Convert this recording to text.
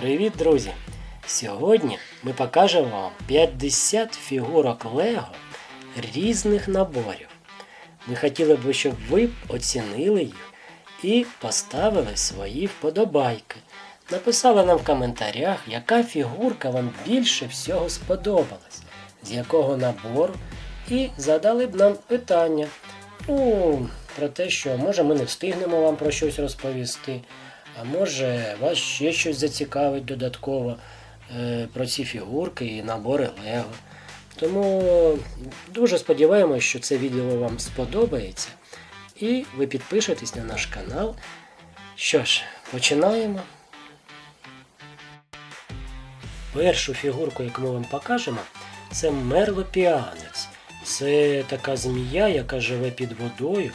Привіт, друзі! Сьогодні ми покажемо вам 50 фігурок Лего різних наборів. Ми хотіли б, щоб ви оцінили їх і поставили свої вподобайки. Написали нам в коментарях, яка фігурка вам більше всього сподобалась, з якого набору, і задали б нам питання. Ну, про те, що може ми не встигнемо вам про щось розповісти, а може вас ще щось зацікавить додатково е, про ці фігурки і набори Лего. Тому дуже сподіваємось, що це відео вам сподобається. І ви підпишетесь на наш канал. Що ж, починаємо. Першу фігурку, яку ми вам покажемо, це мерлопіанець. Це така змія, яка живе під водою